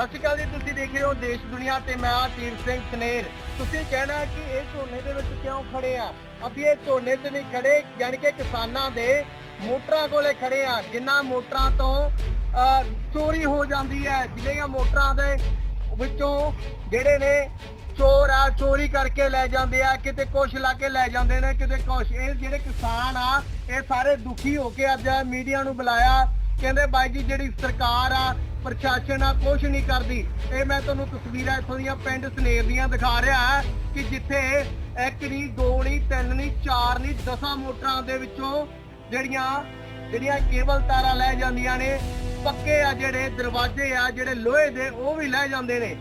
ਸਤਿ ਸ਼੍ਰੀ ਅਕਾਲ ਜੀ ਤੁਸੀਂ ਦੇਖ ਰਹੇ ਹੋ ਦੇਸ਼ ਦੁਨੀਆਂ ਤੇ ਮੈਂ ਤੀਰ ਸਿੰਘ ਸਨੇਰ। ਤੁਸੀਂ ਕਹਿਣਾ ਕਿ ਇਹ ਝੋਨੇ ਦੇ ਵਿੱਚ ਕਿਉਂ ਖੜੇ ਆ? ਅਸੀਂ ਇਹ ਝੋਨੇ ਤੇ ਨਹੀਂ ਖੜੇ ਯਾਨੀ ਕਿ ਕਿਸਾਨਾਂ ਦੇ ਮੋਟਰਾਂ ਕੋਲੇ ਖੜੇ ਆ ਜਿਨ੍ਹਾਂ ਮੋਟਰਾਂ ਤੋਂ ਅਹ, ਚੋਰੀ ਹੋ ਜਾਂਦੀ ਹੈ। ਜਿਹੜੀਆਂ ਮੋਟਰਾਂ ਦੇ ਵਿੱਚੋਂ ਜਿਹੜੇ ਨੇ ਚੋਰ ਆ ਚੋਰੀ ਕਰਕੇ ਲੈ ਜਾਂਦੇ ਆ ਕਿਤੇ ਕੁਛ ਲਾ ਕੇ ਲੈ ਜਾਂਦੇ ਨੇ ਕਿਤੇ ਕੁਛ। ਇਹ ਜਿਹੜੇ ਕਿਸਾਨ ਆ ਇਹ ਸਾਰੇ ਦੁਖੀ ਹੋ ਕੇ ਅੱਜ ਮੀਡੀਆ ਨੂੰ ਬੁਲਾਇਆ। ਕਹਿੰਦੇ ਬਾਈ ਜੀ ਜਿਹੜੀ ਸਰਕਾਰ ਆ ਪ੍ਰਸ਼ਾਸਨ ਆ, ਕੁਛ ਨਹੀਂ ਕਰਦੀ। ਇਹ ਮੈਂ ਤੁਹਾਨੂੰ ਤਸਵੀਰਾਂ ਇੱਥੋਂ ਦੀਆਂ ਪਿੰਡ ਸਨੇਰ ਦੀਆਂ ਦਿਖਾ ਰਿਹਾ ਕਿ ਜਿੱਥੇ ਇੱਕ ਨਹੀਂ, ਦੋ ਨਹੀਂ, ਤਿੰਨ ਨਹੀਂ, ਚਾਰ ਨਹੀਂ, ਦਸਾਂ ਮੋਟਰਾਂ ਦੇ ਵਿੱਚੋਂ ਜਿਹੜੀਆਂ ਜਿਹੜੀਆਂ ਕੇਬਲ ਤਾਰਾਂ ਲੈ ਜਾਂਦੀਆਂ ਨੇ, ਪੱਕੇ ਆ ਜਿਹੜੇ, ਦਰਵਾਜ਼ੇ ਆ ਜਿਹੜੇ, ਲੋਹੇ ਦੇ, ਉਹ ਵੀ ਲੈ ਜਾਂਦੇ ਨੇ।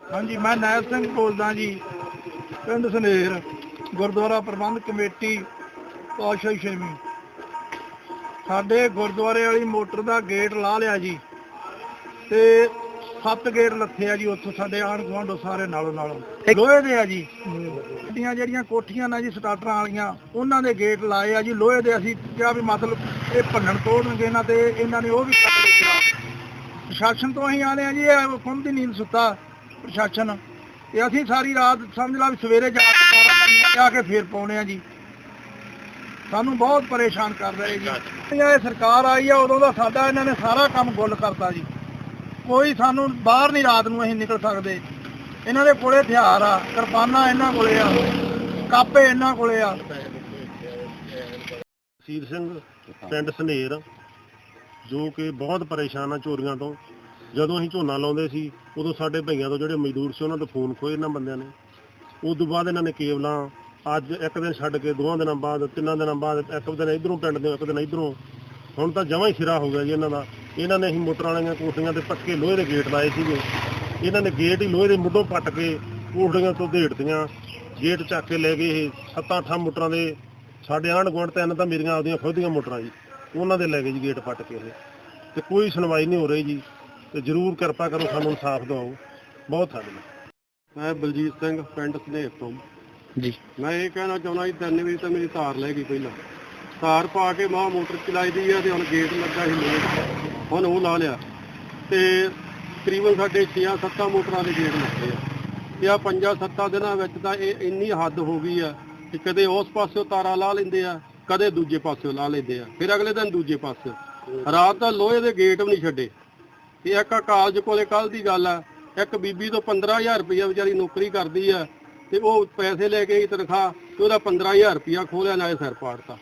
ਹਾਂਜੀ, ਮੈਂ ਨਾਇਬ ਸਿੰਘ ਬੋਲਦਾ ਜੀ, ਪਿੰਡ ਸਨੇਰ। ਗੁਰਦੁਆਰਾ ਪ੍ਰਬੰਧ ਕਮੇਟੀ ਪਾਤਸ਼ਾਹੀ ਛੇਵੀਂ। ਸਾਡੇ ਗੁਰਦੁਆਰੇ ਵਾਲੀ ਮੋਟਰ ਦਾ ਗੇਟ ਲਾ ਲਿਆ ਜੀ ਤੇ ਸੱਤ ਗੇਟ ਲੱਥੇ ਆ ਜੀ ਉੱਥੋਂ ਸਾਡੇ ਆਣ ਗੁਆਂਢੋਂ ਸਾਰੇ ਨਾਲੋਂ ਨਾਲੋਂ। ਲੋਹੇ ਦੇ ਆ ਜੀ। ਗੱਡੀਆਂ ਜਿਹੜੀਆਂ ਕੋਠੀਆਂ ਨੇ ਜੀ ਸਟਾਰਟਰਾਂ ਵਾਲੀਆਂ ਉਹਨਾਂ ਦੇ ਗੇਟ ਲਾਏ ਆ ਜੀ। ਲੋਹੇ ਦੇ ਅਸੀਂ ਕਿਹਾ ਵੀ ਮਤਲਬ ਇਹ ਭੰਨਣ ਤੋੜਨਗੇ ਇਹਨਾਂ ਤੇ ਇਹਨਾਂ ਨੇ ਉਹ ਵੀ ਕੱਟ ਲਿਆ ਪ੍ਰਸ਼ਾਸਨ ਤੋਂ ਅਸੀਂ ਆਲੇ ਆ ਜੀ ਇਹ ਖੁੰਦ ਦੀ ਨੀਂਦ ਸੁੱਤਾ ਪ੍ਰਸ਼ਾਸਨ। ਤੇ ਅਸੀਂ ਸਾਰੀ ਰਾਤ ਸਮਝ ਲਾ ਵੀ ਸਵੇਰੇ ਜਾ ਕੇ ਸਾਰਾ ਜਾ ਕੇ ਫੇਰ ਪਾਉਣੇ ਆ ਜੀ। ਸਾਨੂੰ ਬਹੁਤ ਪਰੇਸ਼ਾਨ ਕਰ ਰਹੇ ਜੀ। ਇਹ ਸਰਕਾਰ ਆਈ ਆ, ਉਦੋਂ ਦਾ ਸਾਡਾ ਇਹਨਾਂ ਨੇ ਸਾਰਾ ਕੰਮ ਗੁੱਲ ਕਰਤਾ ਜੀ। ਕੋਈ ਸਾਨੂੰ ਬਾਹਰ ਨਹੀਂ ਰਾਤ ਨੂੰ ਅਸੀਂ ਨਿਕਲ ਸਕਦੇ। ਇਹਨਾਂ ਦੇ ਕੋਲੇ ਹਥਿਆਰ ਆ, ਕਿਰਪਾਨਾਂ ਇਹਨਾਂ ਕੋਲੇ ਆ, ਕਾਪੇ ਇਹਨਾਂ ਕੋਲੇ ਆ। ਸੀਰ ਸਿੰਘ, ਪਿੰਡ ਸਨੇਰ, ਜੋ ਕਿ ਬਹੁਤ ਪਰੇਸ਼ਾਨ ਆ ਚੋਰੀਆਂ ਤੋਂ। ਜਦੋਂ ਅਸੀਂ ਝੋਨਾ ਲਾਉਂਦੇ ਸੀ, ਉਦੋਂ ਸਾਡੇ ਭਈਆਂ ਤੋਂ ਜਿਹੜੇ ਮਜ਼ਦੂਰ ਸੀ, ਉਹਨਾਂ ਤੋਂ ਫੋਨ ਖੋਏ ਇਹਨਾਂ ਬੰਦਿਆਂ ਨੇ। ਉਸ ਤੋਂ ਬਾਅਦ ਇਹਨਾਂ ਨੇ ਕੇਬਲਾਂ ਅੱਜ ਇੱਕ ਦਿਨ ਛੱਡ ਕੇ, ਦੋਹਾਂ ਦਿਨਾਂ ਬਾਅਦ, ਤਿੰਨਾਂ ਦਿਨਾਂ ਬਾਅਦ, ਇੱਕ ਦਿਨ ਇਧਰੋਂ ਪਿੰਡ ਦੇ, ਇੱਕ ਦਿਨ ਇਧਰੋਂ। ਹੁਣ ਤਾਂ ਜਮਾਂ ਹੀ ਸਿਰਾ ਹੋ ਗਿਆ ਜੀ ਇਹਨਾਂ ਦਾ। ਇਹਨਾਂ ਨੇ ਅਸੀਂ ਮੋਟਰਾਂ ਵਾਲੀਆਂ ਕੋਠੀਆਂ ਤੇ ਪੱਕੇ ਲੋਹੇ ਦੇ ਗੇਟ ਲਾਏ ਸੀਗੇ। ਇਹਨਾਂ ਨੇ ਗੇਟ ਹੀ ਲੋਹੇ ਦੇ ਮੁੱਢੋਂ ਪੱਟ ਕੇ ਕੋਠੀਆਂ ਤੋਂ ਢੇੜਤੀਆਂ ਗੇਟ ਚੱਕ ਕੇ ਲੈ ਗਏ ਇਹ ਸੱਤਾਂ ਅੱਠਾਂ ਮੋਟਰਾਂ ਦੇ। ਸਾਡੇ ਆਂਢ ਗੁਆਂਢ ਤਿੰਨ ਤਾਂ ਮੇਰੀਆਂ ਆਪਦੀਆਂ ਖੁਦ ਦੀਆਂ ਮੋਟਰਾਂ ਜੀ। ਉਹਨਾਂ ਦੇ ਲੈ ਗਏ ਜੀ ਗੇਟ ਪੱਟ ਕੇ ਇਹ। ਤੇ ਕੋਈ ਸੁਣਵਾਈ ਨਹੀਂ ਹੋ ਰਹੀ ਜੀ। ਤੇ ਜਰੂਰ ਕਿਰਪਾ ਕਰੋ ਸਾਨੂੰ ਇਨਸਾਫ ਦਿਵਾਓ। ਬਹੁਤ ਸਾਡੇ ਮੈਂ ਬਲਜੀਤ ਸਿੰਘ ਪਿੰਡ ਸਨੇਹ ਤੋਂ। ਜੀ। ਮੈਂ ਇਹ ਕਹਿਣਾ ਚਾਹੁੰਦਾ ਜੀ ਤਿੰਨ ਵਜੇ ਤਾਂ ਮੇਰੀ ਤਾਰ ਲੈ ਗਈ ਪਹਿਲਾਂ। ਤਾਰ ਪਾ ਕੇ ਮਾਂ ਮੋਟਰ ਚਲਾਈ ਦੀ ਆ ਤੇ ਹੁਣ ਗੇਟ ਲੱਗਾ ਸੀ ਲੋਹੇ ਹੁਣ ਉਹ ਲਾ ਲਿਆ। ਤੇ ਤਕਰੀਬਨ ਸਾਡੇ 6-7 ਮੋਟਰਾਂ ਦੇ ਗੇਟ ਲੱਗੇ ਆ। ਤੇ ਆ 5-7 ਦਿਨਾਂ ਵਿੱਚ ਤਾਂ ਇਹ ਇੰਨੀ ਹੱਦ ਹੋ ਗਈ ਆ ਕਿ ਕਦੇ ਉਸ ਪਾਸਿਓਂ ਤਾਰਾ ਲਾ ਲੈਂਦੇ ਆ ਕਦੇ ਦੂਜੇ ਪਾਸਿਓਂ ਲਾ ਲੈਂਦੇ ਆ। ਫਿਰ ਅਗਲੇ ਦਿਨ ਦੂਜੇ ਪਾਸਿਓਂ। ਰਾਤ ਤਾਂ ਲੋਹੇ ਦੇ ਗੇਟ ਵੀ ਨਹੀਂ ਛੱਡੇ। ਤੇ ਇੱਕ ਕਾਲਜ ਕੋਲੇ ਕੱਲ ਦੀ ਗੱਲ ਆ ਇੱਕ ਬੀਬੀ ਤੋਂ 15000 ਰੁਪਇਆ ਵਿਚਾਰੀ ਨੌਕਰੀ ਕਰਦੀ ਆ ਤੇ ਉਹ ਪੈਸੇ ਲੈ ਕੇ ਗਈ ਤਨਖਾਹ ਤੇ ਉਹਦਾ 15000 ਰੁਪਇਆ ਖੋਲਿਆ ਨਾਲੇ ਸਿਰ ਪਾੜਤਾ।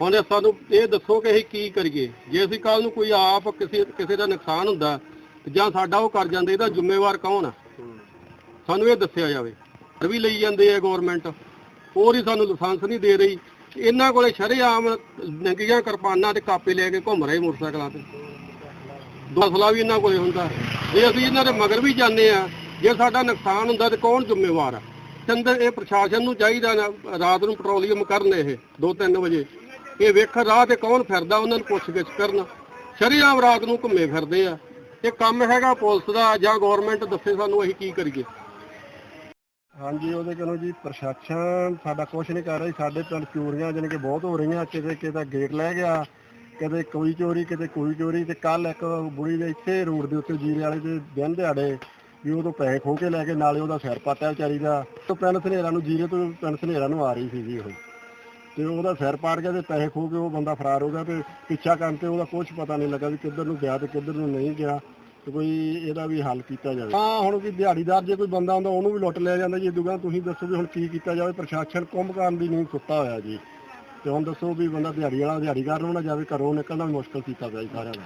ਹੁਣ ਸਾਨੂੰ ਇਹ ਦੱਸੋ ਕਿ ਅਸੀਂ ਕੀ ਕਰੀਏ? ਜੇ ਅਸੀਂ ਕੱਲ ਨੂੰ ਕੋਈ ਆਪ ਕਿਸੇ ਕਿਸੇ ਦਾ ਨੁਕਸਾਨ ਹੁੰਦਾ ਜਾਂ ਸਾਡਾ ਉਹ ਕਰ ਜਾਂਦੇ, ਇਹਦਾ ਜ਼ਿੰਮੇਵਾਰ ਕੌਣ ਆ? ਸਾਨੂੰ ਇਹ ਦੱਸਿਆ ਜਾਵੇ। ਫਿਰ ਵੀ ਲਈ ਜਾਂਦੇ ਆ ਗਵਰਨਮੈਂਟ ਹੋਰ ਹੀ ਸਾਨੂੰ ਲਾਇਸੈਂਸ ਨਹੀਂ ਦੇ ਰਹੀ। ਇਹਨਾਂ ਕੋਲੇ ਸ਼ਰੇਆਮ ਨੰਗੀਆਂ ਕਿਰਪਾਨਾਂ ਤੇ ਕਾਪੇ ਲੈ ਕੇ ਘੁੰਮ ਰਹੇ ਮੋਟਰਸਾਈਕਲਾਂ ਤੇ। ਮਸਲਾ ਵੀ ਇਹਨਾਂ ਕੋਲੇ ਹੁੰਦਾ। ਜੇ ਅਸੀਂ ਇਹਨਾਂ ਦੇ ਮਗਰ ਵੀ ਜਾਂਦੇ ਆ ਜੇ ਸਾਡਾ ਨੁਕਸਾਨ ਹੁੰਦਾ ਤੇ ਕੌਣ ਜ਼ਿੰਮੇਵਾਰ ਆ? ਚੰਦਰ, ਇਹ ਪ੍ਰਸ਼ਾਸਨ ਨੂੰ ਚਾਹੀਦਾ ਨਾ, ਰਾਤ ਨੂੰ ਪੈਟਰੋਲੀਅਮ ਕਰਨ ਇਹ 2-3 ਵਜੇ। ਇਹ ਵੇਖ ਰਾਹ ਤੇ ਕੌਣ ਫਿਰਦਾ, ਉਹਨਾਂ ਨੂੰ ਪੁੱਛ ਕਰਨ। ਸ਼ਰੀਆਮ ਰਾਤ ਨੂੰ ਘੁੰਮੇ ਫਿਰਦੇ ਆ। ਇਹ ਕੰਮ ਹੈਗਾ ਪੁਲਿਸ ਦਾ, ਜਾਂ ਗਵਰਨਮੈਂਟ ਦੱਸੇ ਸਾਨੂੰ ਅਸੀਂ ਕੀ ਕਰੀਏ। ਹਾਂਜੀ ਉਹਦੇ ਕੋਲੋਂ ਜੀ, ਪ੍ਰਸ਼ਾਸਨ ਸਾਡਾ ਕੁਝ ਨਹੀਂ ਕਰ ਰਹੀ ਸਾਡੇ ਪਿੰਡ ਚੋਰੀਆਂ ਜਾਣੀ ਕਿ ਬਹੁਤ ਹੋ ਰਹੀਆਂ ਕਿਤੇ ਕਿਤੇ ਗੇਟ ਲੈ ਗਿਆ। ਕਦੇ ਕੋਈ ਚੋਰੀ, ਕਦੇ ਕੋਈ ਚੋਰੀ ਤੇ ਕੱਲ ਇੱਕ ਬੁੜੀ ਦੇ ਇੱਥੇ ਰੋਡ ਦੇ ਉੱਤੇ ਜੀਰੇ ਵਾਲੇ ਦੇ ਦਿਨ ਦਿਹਾੜੇ ਵੀ ਉਦੋਂ ਪੈਸੇ ਖੋ ਕੇ ਲੈ ਕੇ ਨਾਲੇ ਉਹਦਾ ਸਿਰ ਪਾਟਿਆ ਵਿਚਾਰੀ ਦਾ। ਤੋਂ ਪਿੰਡ ਸਨੇਰਾ ਨੂੰ ਜੀਰੇ ਤੋਂ ਪਿੰਡ ਸਨੇਰਾ ਨੂੰ ਆ ਰਹੀ ਸੀ ਜੀ ਉਹ। ਤੇ ਉਹਦਾ ਸਿਰ ਪਾੜ ਗਿਆ ਤੇ ਪੈਸੇ ਖੋ ਕੇ ਉਹ ਬੰਦਾ ਫਰਾਰ ਹੋ ਗਿਆ ਤੇ ਪਿੱਛਾ ਕਰਨ ਤੇ ਉਹਦਾ ਕੁਝ ਪਤਾ ਨਹੀਂ ਲੱਗਾ ਵੀ ਕਿੱਧਰ ਨੂੰ ਗਿਆ ਤੇ ਕਿੱਧਰ ਨੂੰ ਨਹੀਂ ਗਿਆ ਤੇ ਕੋਈ ਇਹਦਾ ਵੀ ਹੱਲ ਕੀਤਾ ਜਾਵੇ। ਹਾਂ ਹੁਣ ਵੀ ਦਿਹਾੜੀਦਾਰ ਜੇ ਕੋਈ ਬੰਦਾ ਹੁੰਦਾ ਉਹਨੂੰ ਵੀ ਲੁੱਟ ਲਿਆ ਜਾਂਦਾ ਜੀ। ਦੁਕਾਨ ਤੁਸੀਂ ਦੱਸੋ ਵੀ ਹੁਣ ਕੀ ਕੀਤਾ ਜਾਵੇ। ਪ੍ਰਸ਼ਾਸਨ ਕੁੰਭਕਾਰਨ ਦੀ ਨਹੀਂ ਸੁੱਤਾ ਹੋਇਆ ਜੀ। ਤੇ ਹੁਣ ਦੱਸੋ ਵੀ ਬੰਦਾ ਦਿਹਾੜੀ ਵਾਲਾ, ਦਿਹਾੜੀਦਾਰ ਨੂੰ ਨਾ ਜਾਵੇ, ਘਰੋਂ ਨਿਕਲਣਾ ਵੀ ਮੁਸ਼ਕਲ ਕੀਤਾ ਪਿਆ ਜੀ ਸਾਰਿਆਂ ਦਾ।